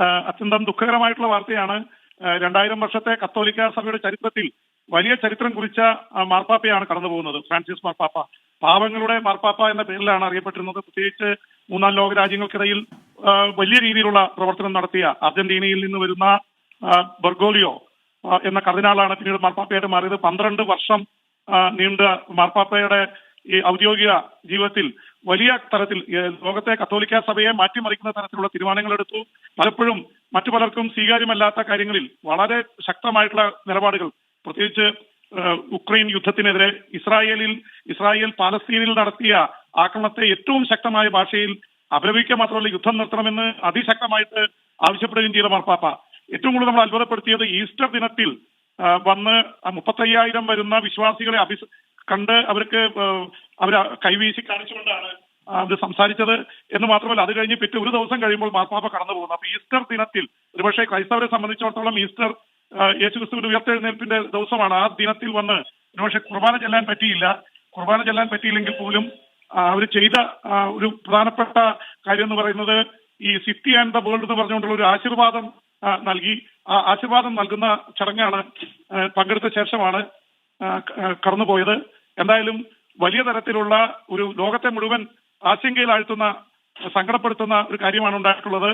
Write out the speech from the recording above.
അത്യന്തം ദുഃഖകരമായിട്ടുള്ള വാർത്തയാണ്. രണ്ടായിരം വർഷത്തെ കത്തോലിക്ക സഭയുടെ ചരിത്രത്തിൽ വലിയ ചരിത്രം കുറിച്ച മാർപ്പാപ്പയാണ് കടന്നു പോകുന്നത്. ഫ്രാൻസിസ് മാർപ്പാപ്പ. പാവങ്ങളുടെ മാർപ്പാപ്പ എന്ന പേരിലാണ് അറിയപ്പെട്ടിരുന്നത്. പ്രത്യേകിച്ച് മൂന്നാം ലോക രാജ്യങ്ങൾക്കിടയിൽ വലിയ രീതിയിലുള്ള പ്രവർത്തനം നടത്തിയ അർജന്റീനയിൽ നിന്ന് വരുന്ന ബർഗോലിയോ എന്ന കർദിനാളാണ് പിന്നീട് മാർപ്പാപ്പയായിട്ട് മാറിയത്. പന്ത്രണ്ട് വർഷം നീണ്ട മാർപ്പാപ്പയുടെ ഈ ഔദ്യോഗിക ജീവിതത്തിൽ വലിയ തരത്തിൽ ലോകത്തെ കത്തോലിക്ക സഭയെ മാറ്റിമറിക്കുന്ന തരത്തിലുള്ള തീരുമാനങ്ങൾ എടുത്തു പലപ്പോഴും മറ്റു പലർക്കും സ്വീകാര്യമല്ലാത്ത കാര്യങ്ങളിൽ വളരെ ശക്തമായിട്ടുള്ള നിലപാടുകൾ. പ്രത്യേകിച്ച് ഉക്രൈൻ യുദ്ധത്തിനെതിരെ ഇസ്രായേലിൽ ഇസ്രായേൽ പാലസ്തീനിൽ നടത്തിയ ആക്രമണത്തെ ഏറ്റവും ശക്തമായ ഭാഷയിൽ അപലപിക്കുക മാത്രമല്ല യുദ്ധം നിർത്തണമെന്ന് അതിശക്തമായിട്ട് ആവശ്യപ്പെടുകയും ചെയ്ത മാർപ്പാപ്പ. ഏറ്റവും കൂടുതൽ നമ്മൾ അത്ഭുതപ്പെടുത്തിയത് ഈസ്റ്റർ ദിനത്തിൽ വന്ന് മുപ്പത്തയ്യായിരം വരുന്ന വിശ്വാസികളെ അഭിസ് കണ്ട് അവർക്ക് അവർ കൈവീശി കാണിച്ചുകൊണ്ടാണ് അത് സംസാരിച്ചത്. എന്ന് മാത്രമല്ല അത് കഴിഞ്ഞ് പിറ്റേ ഒരു ദിവസം കഴിയുമ്പോൾ മാർപ്പാപ്പ കടന്നു പോകുന്നു അപ്പൊ ഈസ്റ്റർ ദിനത്തിൽ ഒരുപക്ഷെ ക്രൈസ്തവരെ സംബന്ധിച്ചിടത്തോളം ഈസ്റ്റർ യേശു യേശുക്രിസ്തുവിന്റെ ഉയർത്തെഴുന്നേൽപ്പിന്റെ ദിവസമാണ്. ആ ദിനത്തിൽ വന്ന് ഒരുപക്ഷെ കുർബാന ചെല്ലാൻ പറ്റിയില്ല. കുർബാന ചെല്ലാൻ പറ്റിയില്ലെങ്കിൽ പോലും അവർ ചെയ്ത ഒരു പ്രധാനപ്പെട്ട കാര്യം എന്ന് പറയുന്നത് ഈ സിറ്റി ആൻഡ് ദ വേൾഡ് എന്ന് പറഞ്ഞുകൊണ്ടുള്ള ഒരു ആശീർവാദം നൽകി. ആശീർവാദം നൽകുന്ന ചടങ്ങാണ് പങ്കെടുത്ത ശേഷമാണ് കടന്നുപോയത്. എന്തായാലും വലിയ തരത്തിലുള്ള ഒരു ലോകത്തെ മുഴുവൻ ആശങ്കയിലാഴ്ത്തുന്ന സങ്കടപ്പെടുത്തുന്ന ഒരു കാര്യമാണ് ഉണ്ടായിട്ടുള്ളത്.